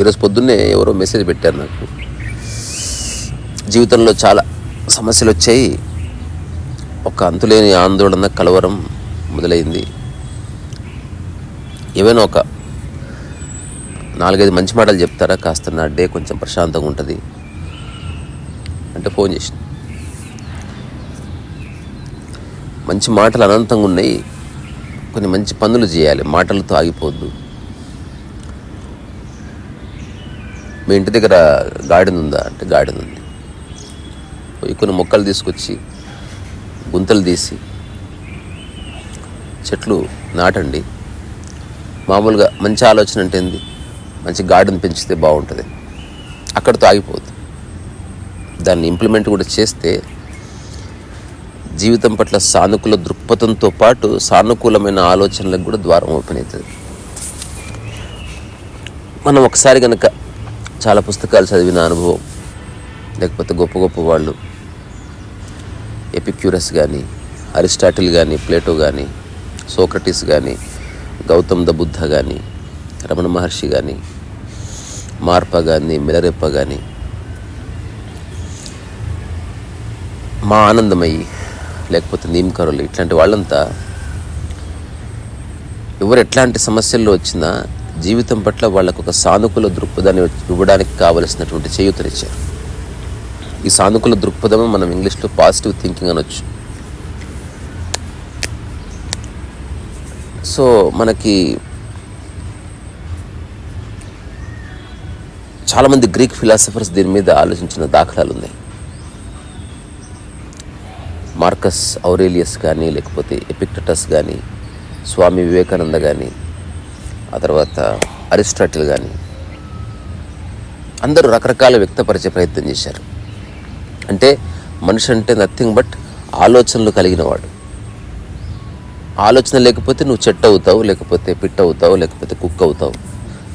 ఈరోజు పొద్దున్నే ఎవరో మెసేజ్ పెట్టారు నాకు. జీవితంలో చాలా సమస్యలు వచ్చాయి. ఒక అంతులేని ఆందోళన కలవరం మొదలైంది. ఏవైనా ఒక నాలుగైదు మంచి మాటలు చెప్తారా? కాస్త నా డే కొంచెం ప్రశాంతంగా ఉంటుంది. అంటే ఫోన్ చేసిన. మంచి మాటలు అనంతంగా ఉన్నాయి. కొన్ని మంచి పనులు చేయాలి. మాటలతో ఆగిపోవద్దు. మీ ఇంటి దగ్గర గార్డెన్ ఉందా అంటే గార్డెన్ ఉంది పోయి కొన్ని మొక్కలు తీసుకొచ్చి గుంతలు తీసి చెట్లు నాటండి. మామూలుగా మంచి ఆలోచన అంటే ఏంది? మంచి గార్డెన్ పెంచితే బాగుంటుంది. అక్కడితో ఆగిపోద్దు దాన్ని ఇంప్లిమెంట్ కూడా చేస్తే జీవితం పట్ల సానుకూల దృక్పథంతో పాటు సానుకూలమైన ఆలోచనలకు కూడా ద్వారం ఓపెన్ అవుతుంది. మనం ఒకసారి కనుక చాలా పుస్తకాలు చదివిన అనుభవం. లేకపోతే గొప్ప గొప్ప వాళ్ళు. ఎపిక్యూరస్ కానీ అరిస్టాటిల్ కానీ ప్లేటో కానీ సోక్రటీస్ కానీ గౌతమ్ ద బుద్ధ కానీ రమణ మహర్షి కానీ మార్ప కానీ మిలరెప్ప కానీ మా ఆనందమయ్యి లేకపోతే నీమ్కరులు ఇట్లాంటి వాళ్ళంతా ఎవరు ఎట్లాంటి సమస్యల్లో వచ్చినా జీవితం పట్ల వాళ్ళకు ఒక సానుకూల దృక్పథాన్ని ఇవ్వడానికి కావలసినటువంటి చేయూతనిచ్చారు. ఈ సానుకూల దృక్పథము మనం ఇంగ్లీష్లో పాజిటివ్ థింకింగ్ అనొచ్చు. సో మనకి చాలామంది గ్రీక్ ఫిలాసఫర్స్ దీని మీద ఆలోచించిన దాఖలాలు ఉన్నాయి మార్కస్ ఔరేలియస్ కానీ లేకపోతే ఎపిక్టటస్ కానీ స్వామి వివేకానంద కానీ ఆ తర్వాత అరిస్టాటిల్ కానీ అందరూ రకరకాల వ్యక్తపరిచే ప్రయత్నం చేశారు. అంటే మనిషి అంటే నథింగ్ బట్ ఆలోచనలు కలిగిన వాడు. ఆలోచన లేకపోతే నువ్వు చెట్టు అవుతావు లేకపోతే పిట్ అవుతావు లేకపోతే కుక్ అవుతావు.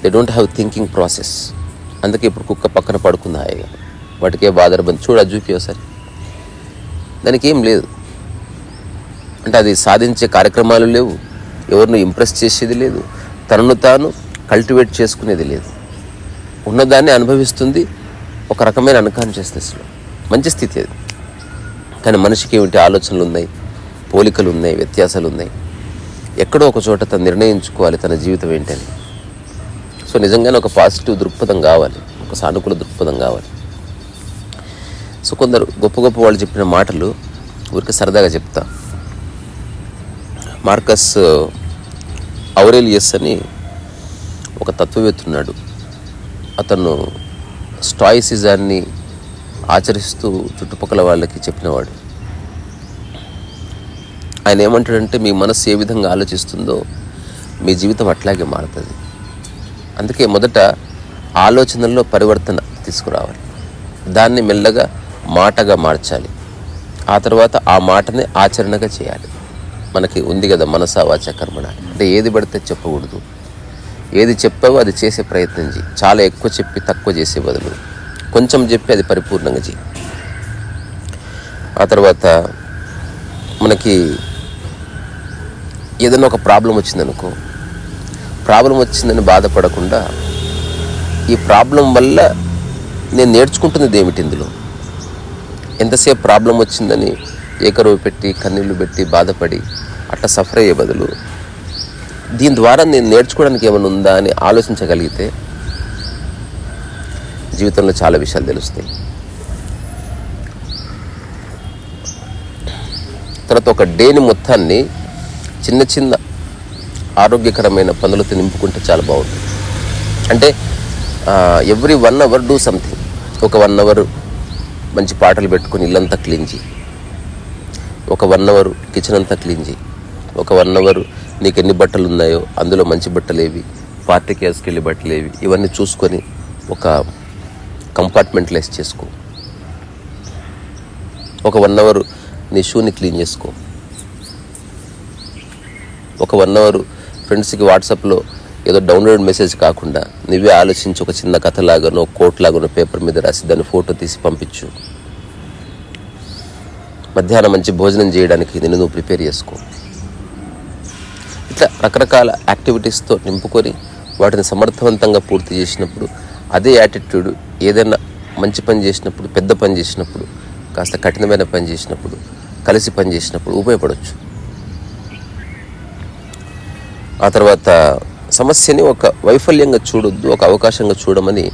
They don't have thinking process అందుకే ఇప్పుడు కుక్క పక్కన పడుకుంది హాయిగా. వాటికే బాధరబంది చూడ చూపి ఒకసారి. దానికి ఏం లేదు. అంటే అది సాధించే కార్యక్రమాలు లేవు. ఎవరిని ఇంప్రెస్ చేసేది లేదు. తనను తాను కల్టివేట్ చేసుకునేది లేదు. ఉన్నదాన్ని అనుభవిస్తుంది ఒక రకమైన అన్కాన్షియస్నెస్లో మంచి స్థితి అది. కానీ మనిషికి ఏమిటి ఆలోచనలు ఉన్నాయి పోలికలు ఉన్నాయి వ్యత్యాసాలు ఉన్నాయి ఎక్కడో ఒక చోట తను నిర్ణయించుకోవాలి తన జీవితం ఏంటని. సో నిజంగానే ఒక పాజిటివ్ దృక్పథం కావాలి ఒక సానుకూల దృక్పథం కావాలి. సో కొందరు గొప్ప గొప్ప వాళ్ళు చెప్పిన మాటలు ఊరికి సరదాగా చెప్తా. మార్కస్ ఔరేలియస్ అని ఒక తత్వవేత్త ఉన్నాడు. అతను స్టాయిసిజాన్ని ఆచరిస్తూ చుట్టుపక్కల వాళ్ళకి చెప్పినవాడు. ఆయన ఏమంటాడంటే మీ మనస్సు ఏ విధంగా ఆలోచిస్తుందో మీ జీవితం అట్లాగే మారుతుంది. అందుకే మొదట ఆలోచనల్లో పరివర్తన తీసుకురావాలి. దాన్ని మెల్లగా మాటగా మార్చాలి. ఆ తర్వాత ఆ మాటని ఆచరణగా చేయాలి. మనకి ఉంది కదా మనసా వాచ కర్మణ. అంటే ఏది పడితే చెప్పకూడదు. ఏది చెప్పావో అది చేసే ప్రయత్నం చేయి చాలా ఎక్కువ చెప్పి తక్కువ చేసే బదులు. కొంచెం చెప్పి అది పరిపూర్ణంగా చేయి ఆ తర్వాత మనకి ఏదైనా ఒక ప్రాబ్లం వచ్చిందనుకో ప్రాబ్లం వచ్చిందని బాధపడకుండా ఈ ప్రాబ్లం వల్ల నేను నేర్చుకుంటున్నది ఏమిటి ఇందులో? ఎంతసేపు ప్రాబ్లం వచ్చిందని ఏకరువు పెట్టి కన్నీళ్ళు పెట్టి బాధపడి అట్లా సఫర్ అయ్యే బదులు దీని ద్వారా నేను నేర్చుకోవడానికి ఏమైనా ఉందా అని ఆలోచించగలిగితే జీవితంలో చాలా విషయాలు తెలుస్తాయి. తర్వాత ఒక డేని మొత్తాన్ని చిన్న చిన్న ఆరోగ్యకరమైన పనులతో నింపుకుంటే చాలా బాగుంటుంది. అంటే every one hour do something ఒక వన్ అవర్ మంచి పాటలు పెట్టుకొని ఇల్లంతా క్లీన్ చేయి. ఒక వన్ అవర్ కిచెన్ అంతా క్లీన్ చేయి. ఒక వన్ అవర్ నీకు ఎన్ని బట్టలు ఉన్నాయో అందులో మంచి బట్టలు ఏవి పార్టీకి వేసుకెళ్ళి బట్టలు ఏవి ఇవన్నీ చూసుకొని ఒక కంపార్ట్మెంట్లైజ్ చేసుకో. ఒక వన్ అవర్ నీ షూని క్లీన్ చేసుకో. ఒక వన్ అవర్ ఫ్రెండ్స్కి వాట్సాప్లో ఏదో డౌన్లోడ్ మెసేజ్ కాకుండా నువ్వే ఆలోచించి ఒక చిన్న కథలాగానో కోట్ లాగానో పేపర్ మీద రాసి దాన్ని ఫోటో తీసి పంపించు. మధ్యాహ్నం మంచి భోజనం చేయడానికి నేను నువ్వు ప్రిపేర్ చేసుకో. ఇట్లా రకరకాల యాక్టివిటీస్తో నింపుకొని వాటిని సమర్థవంతంగా పూర్తి చేసినప్పుడు అదే యాటిట్యూడ్ ఏదైనా మంచి పని చేసినప్పుడు పెద్ద పని చేసినప్పుడు కాస్త కఠినమైన పని చేసినప్పుడు కలిసి పని చేసినప్పుడు ఉపయోగపడవచ్చు ఆ తర్వాత సమస్యని ఒక వైఫల్యంగా చూడొద్దు ఒక అవకాశంగా చూడమని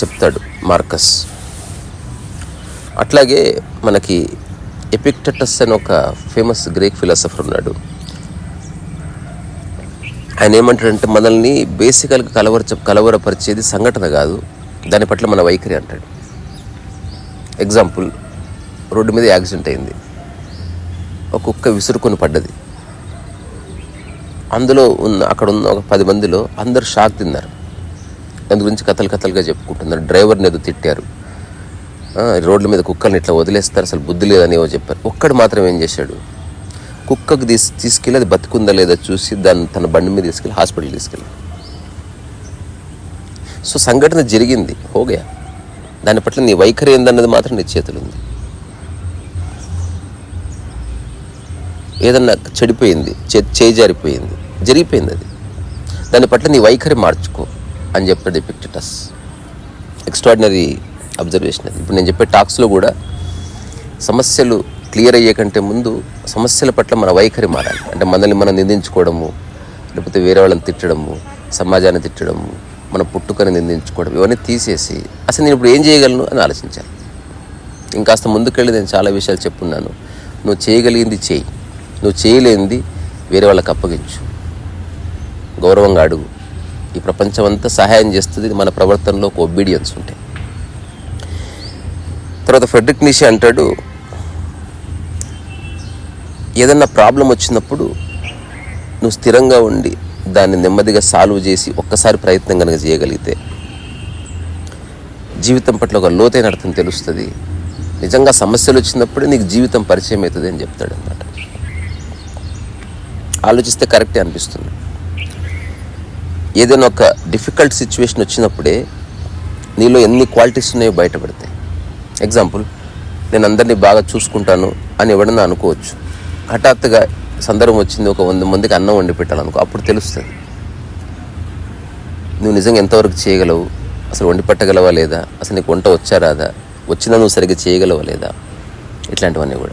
చెప్తాడు మార్కస్. అట్లాగే మనకి ఎపిక్టటస్ అని ఒక ఫేమస్ గ్రీక్ ఫిలాసఫర్ ఉన్నాడు. ఆయన ఏమంటాడంటే మనల్ని బేసికల్గా కలవరచ కలవరపరిచేది సంఘటన కాదు దాని పట్ల మన వైఖరి అంటాడు. ఎగ్జాంపుల్ రోడ్డు మీద యాక్సిడెంట్ అయింది. ఒక కుక్క విసురుకొని పడ్డది. అందులో ఉన్న అక్కడ ఉన్న ఒక పది మందిలో అందరు షాక్ తిన్నారు. దాని గురించి కథలు కథలుగా చెప్పుకుంటున్నారు. డ్రైవర్ని ఏదో తిట్టారు. రోడ్ల మీద కుక్కల్ని ఇట్లా వదిలేస్తారు. అసలు బుద్ధి లేదని ఏవో చెప్పారు. ఒక్కడు మాత్రం ఏం చేశాడు? కుక్కకు తీసి తీసుకెళ్ళి అది బతుకుందా లేదా చూసి దాన్ని తన బండి మీద తీసుకెళ్ళి హాస్పిటల్ తీసుకెళ్ళి సో సంఘటన జరిగింది. హోగా దాని పట్ల నీ వైఖరి ఏందన్నది మాత్రం నీ చేతులు ఉంది. ఏదన్నా చెడిపోయింది చే- చేయి జారిపోయింది జరిగిపోయింది అది. దాని పట్ల నీ వైఖరి మార్చుకో అని చెప్పాడు ఎపిక్టటస్ ఎక్స్ట్రాడినరీ అబ్జర్వేషన్ అది. ఇప్పుడు నేను చెప్పే టాక్స్లో కూడా సమస్యలు క్లియర్ అయ్యే కంటే ముందు సమస్యల పట్ల మన వైఖరి మారాలి. అంటే మనల్ని మనం నిందించుకోవడము లేకపోతే వేరే వాళ్ళని తిట్టడము సమాజాన్ని తిట్టడము మన పుట్టుకని నిందించుకోవడం ఇవన్నీ తీసేసి అసలు నేను ఇప్పుడు ఏం చేయగలను అని ఆలోచించాలి. ఇంకాస్త ముందుకెళ్ళి నేను చాలా విషయాలు చెప్పున్నాను. నువ్వు చేయగలిగింది చేయి. నువ్వు చేయలేనిది వేరే వాళ్ళకి అప్పగించు. గౌరవంగా అడుగు. ఈ ప్రపంచం అంతా సహాయం చేస్తుంది మన ప్రవర్తనలో ఒక ఒబీడియన్స్ ఉంటాయి తర్వాత ఫెడ్రిక్ నిషి అంటాడు ఏదన్నా ప్రాబ్లం వచ్చినప్పుడు నువ్వు స్థిరంగా ఉండి దాన్ని నెమ్మదిగా సాల్వ్ చేసి ఒక్కసారి ప్రయత్నం కనుక చేయగలిగితే జీవితం పట్ల ఒక లోతైన అర్థం తెలుస్తుంది. నిజంగా సమస్యలు వచ్చినప్పుడే నీకు జీవితం పరిచయం అవుతుంది అని చెప్తాడు అనమాట ఆలోచిస్తే కరెక్టే అనిపిస్తుంది. ఏదైనా ఒక డిఫికల్ట్ సిచ్యువేషన్ వచ్చినప్పుడే నీలో ఎన్ని క్వాలిటీస్ ఉన్నాయో బయటపడతాయి. ఎగ్జాంపుల్ నేను అందరినీ బాగా చూసుకుంటాను అని ఎవడన్నా అనుకోవచ్చు. హఠాత్తుగా సందర్భం వచ్చింది ఒక వంద మందికి అన్నం వండి పెట్టాలనుకో అప్పుడు తెలుస్తుంది. నువ్వు నిజంగా ఎంతవరకు చేయగలవు? అసలు వండి పెట్టగలవా లేదా? అసలు నీకు వంట వచ్చా రాదా? వచ్చినా నువ్వు సరిగ్గా చేయగలవా లేదా? ఇట్లాంటివన్నీ కూడా.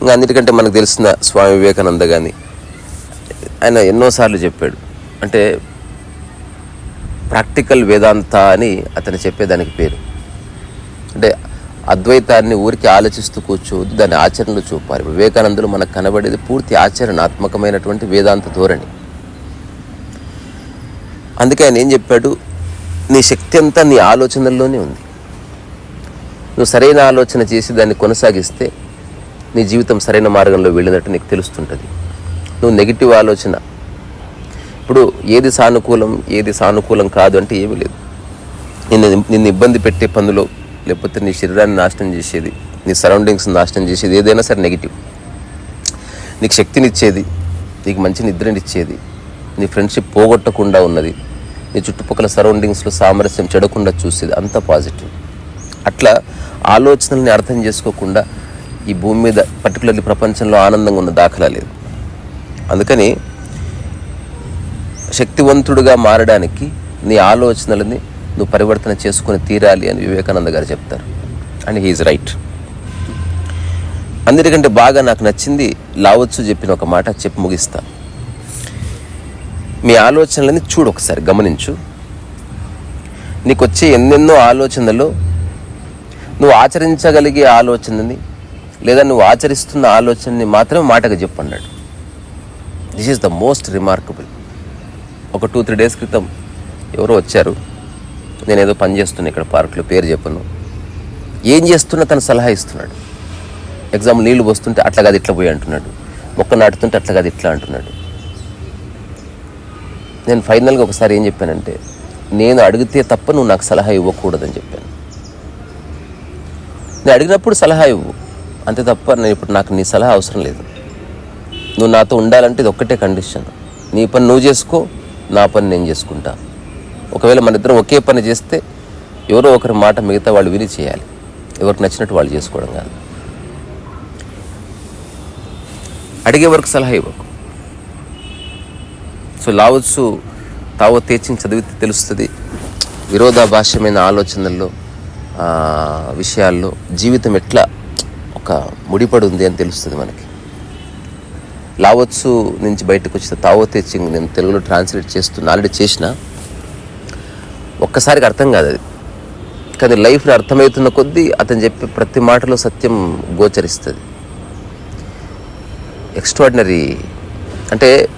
ఇంకా అన్నిటికంటే మనకు తెలిసిన స్వామి వివేకానంద కానీ ఆయన ఎన్నోసార్లు చెప్పాడు. అంటే ప్రాక్టికల్ వేదాంత అని అతను చెప్పేదానికి పేరు. అద్వైతాన్ని ఊరికి ఆలోచిస్తూ కూర్చోవద్దు దాని ఆచరణలో చూపాలి. వివేకానందులు మనకు కనబడేది పూర్తి ఆచరణాత్మకమైనటువంటి వేదాంత ధోరణి. అందుకే ఆయన ఏం చెప్పాడు? నీ శక్తి అంతా నీ ఆలోచనల్లోనే ఉంది. నువ్వు సరైన ఆలోచన చేసి దాన్ని కొనసాగిస్తే నీ జీవితం సరైన మార్గంలో వెళ్ళినట్టు నీకు తెలుస్తుంటుంది. నువ్వు నెగిటివ్ ఆలోచన. ఇప్పుడు ఏది సానుకూలం ఏది సానుకూలం కాదు అంటే ఏమీ లేదు. నిన్ను నిన్ను ఇబ్బంది పెట్టే పనులు లేకపోతే నీ శరీరాన్ని నాశనం చేసేది నీ సరౌండింగ్స్ నాశనం చేసేది ఏదైనా సరే నెగిటివ్ నీకు శక్తినిచ్చేది నీకు మంచి నిద్రనిచ్చేది నీ ఫ్రెండ్షిప్ పోగొట్టకుండా ఉన్నది నీ చుట్టుపక్కల సరౌండింగ్స్లో సామరస్యం చెడకుండా చూసేది అంత పాజిటివ్ అట్లా ఆలోచనల్ని అర్థం చేసుకోకుండా ఈ భూమి మీద పర్టికులర్లీ ప్రపంచంలో ఆనందంగా ఉన్న దాఖలా లేదు. అందుకని శక్తివంతుడుగా మారడానికి నీ ఆలోచనలని నువ్వు పరివర్తన చేసుకొని తీరాలి అని వివేకానంద గారు చెప్తారు. అండ్ హీఈస్ రైట్ అందరికంటే బాగా నాకు నచ్చింది లావచ్చు చెప్పిన ఒక మాట చెప్పి ముగిస్తా. మీ ఆలోచనలని చూడు ఒకసారి గమనించు. నీకు వచ్చే ఎన్నెన్నో ఆలోచనలు నువ్వు ఆచరించగలిగే ఆలోచనని లేదా నువ్వు ఆచరిస్తున్న ఆలోచనని మాత్రమే మాటగా చెప్పు అన్నాడు this is the most remarkable ఒక టూ త్రీ డేస్ క్రితం ఎవరో వచ్చారు. నేను ఏదో పని చేస్తున్నాను ఇక్కడ పార్కులో పేరు చెప్పను. ఏం చేస్తున్నా తను సలహా ఇస్తున్నాడు. ఎగ్జాంపుల్ నీళ్ళు పోస్తుంటే అట్లా కాదు ఇట్లా పోయి అంటున్నాడు. మొక్క నాటుతుంటే అట్లా కాదు ఇట్లా అంటున్నాడు. నేను ఫైనల్గా ఒకసారి ఏం చెప్పానంటే నేను అడిగితే తప్ప నువ్వు నాకు సలహా ఇవ్వకూడదని చెప్పాను. నేను అడిగినప్పుడు సలహా ఇవ్వు. అంతే తప్ప నేను ఇప్పుడు నాకు నీ సలహా అవసరం లేదు. నువ్వు నాతో ఉండాలంటే ఇది ఒక్కటే కండిషన్ నీ పని నువ్వు చేసుకో నా పని నేను చేసుకుంటా. ఒకవేళ మన ఇద్దరం ఒకే పని చేస్తే ఎవరో ఒకరి మాట మిగతా వాళ్ళు విని చేయాలి. ఎవరికి నచ్చినట్టు వాళ్ళు చేసుకోవడం కాదు. అడిగే వరకు సలహా ఇవ్వకు. సో లావచ్చు తావో తీర్చిన చదివితే తెలుస్తుంది. విరోధాభాష్యమైన ఆలోచనల్లో విషయాల్లో జీవితం ఎట్లా ఒక ముడిపడి ఉంది అని తెలుస్తుంది మనకి. లావచ్చు నుంచి బయటకు వచ్చిన తావో తేచింగ్ నేను తెలుగులో ట్రాన్స్లేట్ చేస్తున్నా ఆల్రెడీ చేసిన ఒక్కసారికి అర్థం కాదు అది. కానీ లైఫ్లో అర్థమవుతున్న కొద్దీ అతను చెప్పే ప్రతి మాటలో సత్యం గోచరిస్తుంది. ఎక్స్ట్రాడినరీ అంటే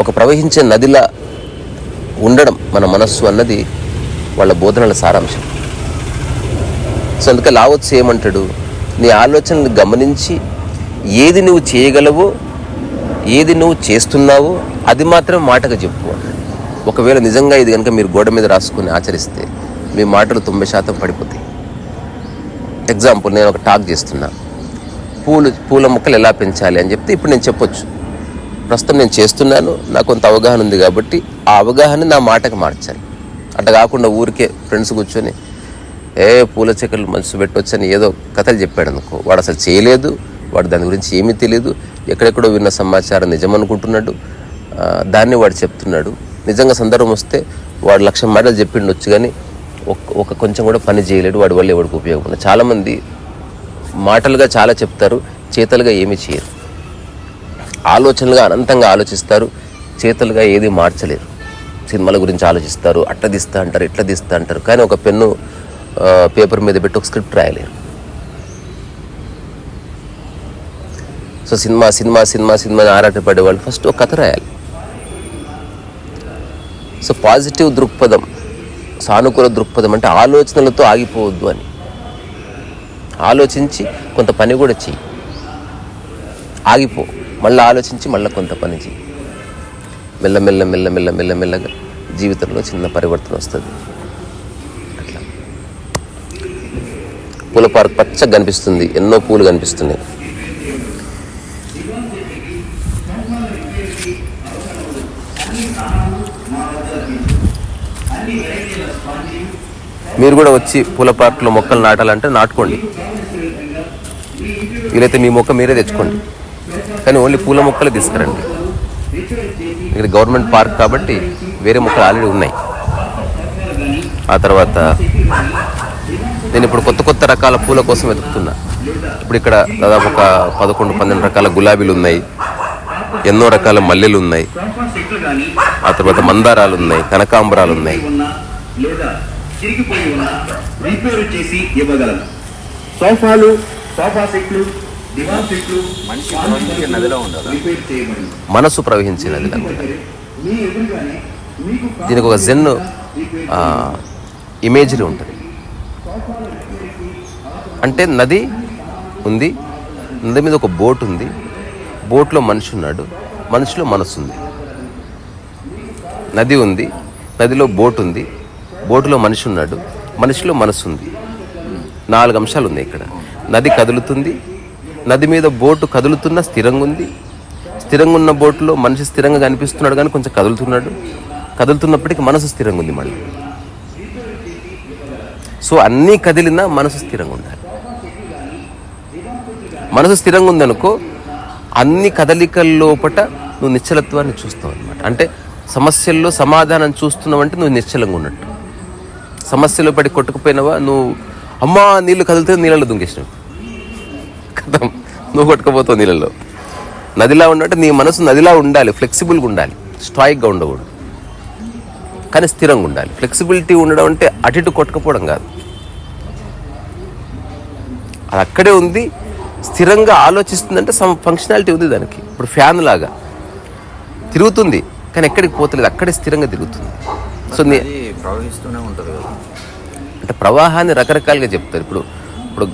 ఒక ప్రవహించే నదిలా ఉండడం మన మనస్సు అన్నది వాళ్ళ బోధనల సారాంశం. సో అందుకే లావచ్చు ఏమంటాడు? నీ ఆలోచనలు గమనించి ఏది నువ్వు చేయగలవో ఏది నువ్వు చేస్తున్నావో అది మాత్రం మాటగా చెప్పు ఒకవేళ నిజంగా ఇది కనుక మీరు గోడ మీద రాసుకొని ఆచరిస్తే మీ మాటలు తొంభై శాతం పడిపోతాయి. ఎగ్జాంపుల్ నేను ఒక టాక్ చేస్తున్నా. పూలు పూల మొక్కలు ఎలా పెంచాలి అని చెప్తే ఇప్పుడు నేను చెప్పొచ్చు. ప్రస్తుతం నేను చేస్తున్నాను నాకు కొంత అవగాహన ఉంది కాబట్టి ఆ అవగాహన నా మాటకు మార్చాలి. అట్లా కాకుండా ఊరికే ఫ్రెండ్స్ కూర్చొని ఏ పూల చెక్కలు మనసు పెట్టొచ్చని ఏదో కథలు చెప్పాడు అనుకో. వాడు అసలు చేయలేదు వాడు దాని గురించి ఏమీ తెలియదు ఎక్కడెక్కడో విన్న సమాచారం నిజం అనుకుంటున్నాడు దాన్ని వాడు చెప్తున్నాడు. నిజంగా సందర్భం వస్తే వాడు లక్ష మాటలు చెప్పిండొచ్చు కానీ ఒక ఒక కొంచెం కూడా పని చేయలేడు వాడి వల్ల ఎవరికి ఉపయోగపడదు చాలామంది మాటలుగా చాలా చెప్తారు చేతలుగా ఏమీ చేయరు. ఆలోచనలుగా అనంతంగా ఆలోచిస్తారు చేతలుగా ఏది మార్చలేరు. సినిమాల గురించి ఆలోచిస్తారు అట్లా తీస్తా అంటారు ఇట్లా తీస్తా అంటారు కానీ ఒక పెన్ను పేపర్ మీద పెట్టి ఒక script రాయలేరు. So cinema cinema cinema cinema ఆరాటపడే వాళ్ళు ఫస్ట్ ఒక కథ రాయాలి. సో పాజిటివ్ దృక్పథం సానుకూల దృక్పథం అంటే ఆలోచనలతో ఆగిపోవద్దు అని. ఆలోచించి కొంత పని కూడా చెయ్యి. ఆగిపో. మళ్ళీ ఆలోచించి మళ్ళీ కొంత పని చెయ్యి. మెల్లమెల్ల మెల్ల మెల్ల మెల్ల మెల్లగా జీవితంలో చిన్న పరివర్తన వస్తుంది. అట్లా. పూల పార్క్ పచ్చగా కనిపిస్తుంది ఎన్నో పూలు కనిపిస్తున్నాయి. మీరు కూడా వచ్చి పూల పార్కులో మొక్కలు నాటాలంటే నాటుకోండి. వీలైతే మీ మొక్క మీరే తెచ్చుకోండి. కానీ ఓన్లీ పూల మొక్కలు తీసుకురండి. ఇక్కడ గవర్నమెంట్ పార్క్ కాబట్టి వేరే మొక్కలు ఆల్రెడీ ఉన్నాయి. ఆ తర్వాత నేను ఇప్పుడు కొత్త కొత్త రకాల పూల కోసం వెతుకుతున్నా. ఇప్పుడు ఇక్కడ దాదాపు ఒక పదకొండు పన్నెండు రకాల గులాబీలు ఉన్నాయి. ఎన్నో రకాల మల్లెలు ఉన్నాయి. ఆ తర్వాత మందారాలు ఉన్నాయి కనకాంబరాలు ఉన్నాయి. చిరిగిపోయి ఉన్నా రిపేర్ చేసి ఇవ్వగలము సోఫాలు సోఫా సెట్లు దివాన్ సెట్లు మనిషి ప్రవహించే నదిలో ఉండదు రిపేర్ చేయబడి మనసు ప్రవహించినది కనుక మీ ఎదురుగానే మీకు దీనికి ఒక జెన్ ఇమేజరీ ఉంటుంది. అంటే నది ఉంది నది మీద ఒక బోట్ ఉంది బోట్లో మనిషి ఉన్నాడు మనిషిలో మనసు ఉంది. నది ఉంది నదిలో బోట్ ఉంది బోటులో మనిషి ఉన్నాడు. మనిషిలో మనసు ఉంది. నాలుగు అంశాలు ఉన్నాయి ఇక్కడ. నది కదులుతుంది. నది మీద బోటు కదులుతున్న స్థిరంగా ఉంది. స్థిరంగా ఉన్న బోటులో మనిషి స్థిరంగా కనిపిస్తున్నాడు కానీ కొంచెం కదులుతున్నాడు. కదులుతున్నప్పటికీ మనసు స్థిరంగా ఉంది మళ్ళీ. సో అన్నీ కదిలినా మనసు స్థిరంగా ఉండాలి. మనసు స్థిరంగా ఉందనుకో అన్ని కదలికల లోపట నువ్వు నిశ్చలత్వాన్ని చూస్తావు అనమాట అంటే సమస్యల్లో సమాధానం చూస్తున్నావు అంటే నువ్వు నిశ్చలంగా ఉన్నట్టు. సమస్యలు పడి కొట్టుకుపోయినవా? నువ్వు అమ్మా నీళ్ళు కదిలితే నీళ్ళలో దుంకేసినావు. కథం. నువ్వు కొట్టుకుపోతావు నీళ్ళలో నదిలా ఉన్నట్టు నీ మనసు నదిలా ఉండాలి ఫ్లెక్సిబుల్గా ఉండాలి స్ట్రాయిక్గా ఉండకూడదు. కానీ స్థిరంగా ఉండాలి. ఫ్లెక్సిబిలిటీ ఉండడం అంటే అటు ఇటు కొట్టుకుపోవడం కాదు. అది అక్కడే ఉంది స్థిరంగా ఆలోచిస్తుందంటే సమ్ ఫంక్షనాలిటీ ఉంది దానికి. ఇప్పుడు ఫ్యాన్ లాగా తిరుగుతుంది కానీ ఎక్కడికి పోతలేదు అక్కడే స్థిరంగా తిరుగుతుంది. సో నీ ప్రవహిస్తూనే ఉంటుంది కదా. అంటే ప్రవాహాన్ని రకరకాలుగా చెప్తారు. ఇప్పుడు ఇప్పుడు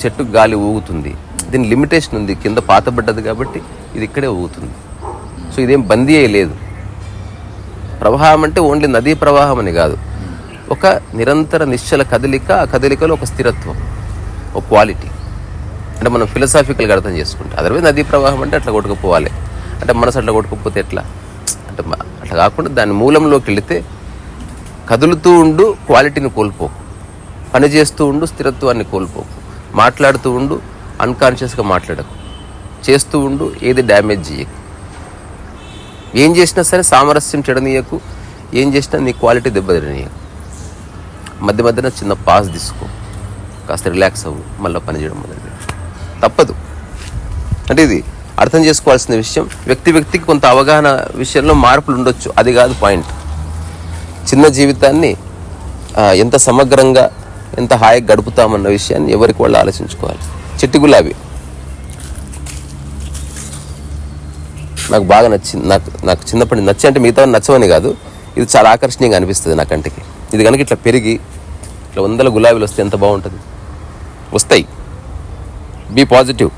చెట్టు గాలి ఊగుతుంది. దీని లిమిటేషన్ ఉంది. కింద పాతబడ్డది కాబట్టి ఇది ఇక్కడే ఊగుతుంది. సో ఇదేం బందీ లేదు. ప్రవాహం అంటే ఓన్లీ నదీ ప్రవాహం అని కాదు. ఒక నిరంతర నిశ్చల కదలిక ఆ కదలికలో ఒక స్థిరత్వం ఒక క్వాలిటీ అంటే మనం ఫిలసాఫికల్గా అర్థం చేసుకుంటాం అదర్వైజ్ నదీ ప్రవాహం అంటే అట్లా కొట్టుకుపోవాలి. అంటే మనసు అట్లా కొట్టుకుపోతే ఎట్లా? అంటే అట్లా కాకుండా దాని మూలంలోకి వెళితే కదులుతూ ఉండు క్వాలిటీని కోల్పోకు. పని చేస్తూ ఉండు స్థిరత్వాన్ని కోల్పోకు. మాట్లాడుతూ ఉండు అన్కాన్షియస్గా మాట్లాడకు. చేస్తూ ఉండు ఏది డ్యామేజ్ చేయకు. ఏం చేసినా సరే సామరస్యం చెడనీయకు. ఏం చేసినా నీ క్వాలిటీ దెబ్బతినీయకు మధ్య మధ్యన చిన్న పాస్ తీసుకో. కాస్త రిలాక్స్ అవ్వు. మళ్ళీ పని చేయడం మొదలు తప్పదు. అంటే ఇది అర్థం చేసుకోవాల్సిన విషయం. వ్యక్తి వ్యక్తికి కొంత అవగాహన విషయంలో మార్పులు ఉండొచ్చు అది కాదు పాయింట్. చిన్న జీవితాన్ని ఎంత సమగ్రంగా ఎంత హాయిగా గడుపుతామన్న విషయాన్ని ఎవరికి వాళ్ళు ఆలోచించుకోవాలి. చిట్టి గులాబీ. నాకు బాగా నచ్చింది నాకు నాకు చిన్నప్పటి నుంచి నచ్చి అంటే మిగతా నచ్చవని కాదు ఇది చాలా ఆకర్షణీయంగా అనిపిస్తుంది నా కంటికి. ఇది కనుక ఇట్లా పెరిగి ఇట్లా వందల గులాబీలు వస్తే ఎంత బాగుంటుంది? వస్తాయి. Be positive.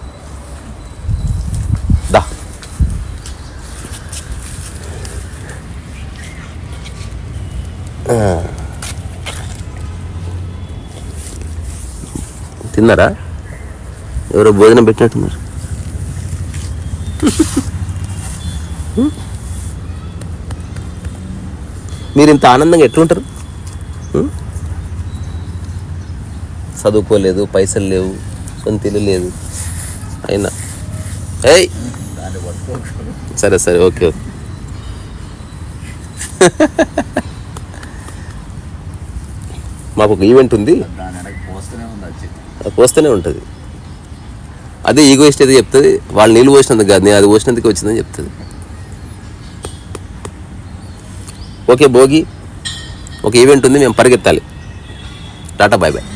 తిన్నారా? ఎవరో భోజనం పెట్టినట్టున్నారు మీరు ఇంత ఆనందంగా ఎట్లుంటారు చదువుకోలేదు పైసలు లేవు సొంత ఇల్లు లేదు. అయినా. ఏయ్! సరే సరే ఓకే ఓకే. మాకు ఒక ఈవెంట్ ఉంది. పోస్తూనే అది పోస్తూనే ఉంటుంది. అదే ఈగోయిస్ట్ అయితే చెప్తుంది వాళ్ళు నీళ్ళు పోసినందుకు కాదు నేను అది పోసినందుకు వచ్చిందని చెప్తుంది. ఓకే భోగి ఒక ఈవెంట్ ఉంది మేము పరిగెత్తాలి. Tata bye bye.